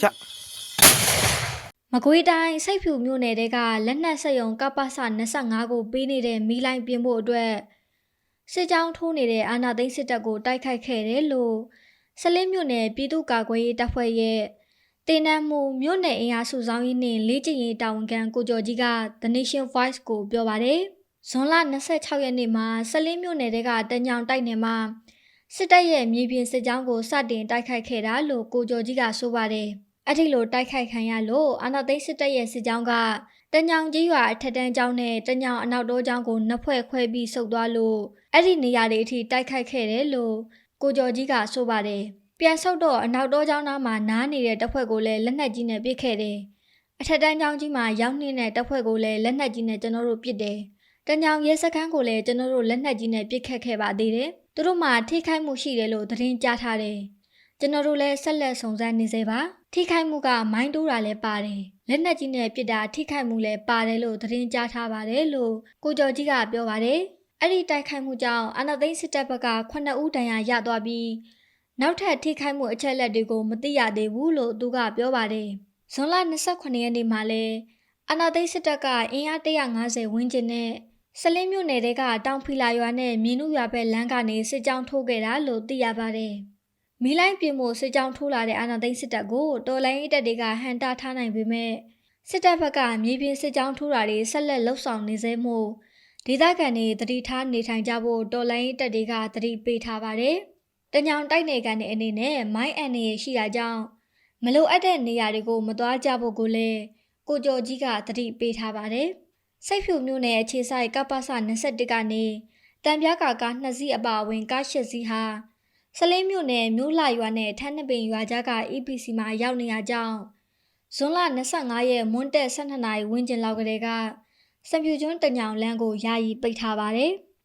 ချမကွေးတိုင်းစိတ်ဖြူမြို့နယ်တဲကလက်နက်စက်ရုံကပ္ပစ25ကိုပေးနေတဲ့မီလိုင်းပြင်ဖို့အတွက်စစ်ကြောင်းထိုးနေတဲ့အာနာသိန်းစစ်တပ်ကိုတိုက်ခိုက်ခဲ့တယ်လို့စလင်းမြို့နယ်ပြည်သူ့ကာကွယ်ရေးတပ်ဖွဲ့ရဲ့တင်နန်းမှုမြို့နယ်အင်အားစုဆောင်ရင်းနှင့်လေ့ကျင့်ရေးတာဝန်ခံကိုကျော်ကြီးက The Nation Voice ကိုပြောပါတယ်ဇွန်လ26ရက်နေ့မှာစလင်းမြို့နယ်တဲကတညောင်တိုက်နယ်မှာ စစ်တပ်ရဲ့မြေပြင်စစ်ကြောင်းကိုစတင်တိုက်ခိုက်ခဲ့တာလို့ကိုကျော်ကြီးကဆိုပါတယ်အဲ့ဒီလိုတိုက်ခိုက်ခံရလို့အာနာသိန်းစစ်တပ်ရဲ့စစ်ကြောင်းကတညောင်ကြီးရွာအထက်တန်းကျောင်းနဲ့တညောင်အနောက်တောကျောင်းကိုနှစ်ဖွဲ့ခွဲပြီးဆုတ်သွားလို့အဲ့ဒီနေရာတွေအထိတိုက်ခိုက်ခဲ့တယ်လို့ကိုကျော်ကြီးကဆိုပါတယ်ပြန်ဆုတ်တော့အနောက်တောကျောင်းသားမှာနားနေတဲ့တပ်ဖွဲ့ကိုလည်းလက်နက်ကြီးနဲ့ပစ်ခဲ့တယ်အထက်တန်းကျောင်းကြီးမှာရောက်နေတဲ့တပ်ဖွဲ့ကိုလည်းလက်နက်ကြီးနဲ့ကျွန်တော်တို့ပစ်တယ်တညောင်ရဲစခန်းကိုလည်းကျွန်တော်တို့လက်နက်ကြီးနဲ့ပစ်ခတ်ခဲ့ပါသေးတယ် သူတို့မှထိခိုက်မှုရှိတယ်လို့သတင်းကြားထားတယ်ကျွန်တော်တို့လည်းဆက်လက်စုံစမ်းနေစေပါထိခိုက်မှုကမိုင်းတိုးတာလည်းပါတယ်လက်နက်ကြီးနဲ့ပစ်တာထိခိုက်မှုလည်းပါတယ်လို့သတင်းကြားထားပါတယ်လို့ကိုကျော်ကြီးကပြောပါတယ်အဲ့ဒီတိုက်ခိုက်မှုကြောင့်အာနာသိန်းစစ်တပ်ဘက်က9ဦးတန်ရာရသွားပြီးနောက်ထပ်ထိခိုက်မှုအချက်အလက်တွေကိုမသိရသေးဘူးလို့သူကပြောပါတယ်ဇွန်လ28ရက်နေ့မှာလဲအာနာသိန်းစစ်တပ်ကအင်အား150ဝန်းကျင်နဲ့ စလင်းမြို့နယ်တဲကတောင်ဖီလာရွာနဲ့မြင်းနုရွာဘက်လမ်းကနေစစ်ကြောင်းထိုးခဲ့တာလို့သိရပါတယ်။မီလိုက်ပြင်မိုစစ်ကြောင်းထိုးလာတဲ့အာနာသိန်းစစ်တပ်ကိုတော်လိုင်းတပ်တွေကဟန်တာထားနိုင်ပေမဲ့စစ်တပ်ဘက်ကမြေပြင်စစ်ကြောင်းထိုးတာတွေဆက်လက်လှုပ်ဆောင်နေစေမှုဒေသခံတွေတတိထားနေထိုင်ကြဖို့တော်လိုင်းတပ်တွေကတတိပေးထားပါတယ်။တညောင်တိုက်နေကန်တဲ့အနေနဲ့မိုင်းအန်နေရှိတာကြောင့်မလိုအပ်တဲ့နေရာတွေကိုမသွားကြဖို့ကိုလည်းကိုကျော်ကြီးကတတိပေးထားပါတယ်။ စိတ်ဖြူမျိုးနယ်အခြေဆိုင်ကပ္ပစ21ကနေတံပြားကာကားနှစ်စီးအပါအဝင်ကား၈စီးဟာစလင်းမြို့နယ်မြို့လှရွာနဲ့ထန်းနှစ်ပင်ရွာကြားက EPC မှာရောက်နေရကြောင်းဇွန်လ25ရက်မွန်းတက်12နာရီဝန်းကျင်လောက်ကလေးကစံပြူကျွန်းတညောင်လမ်းကိုယာယီပိတ်ထားပါတယ်။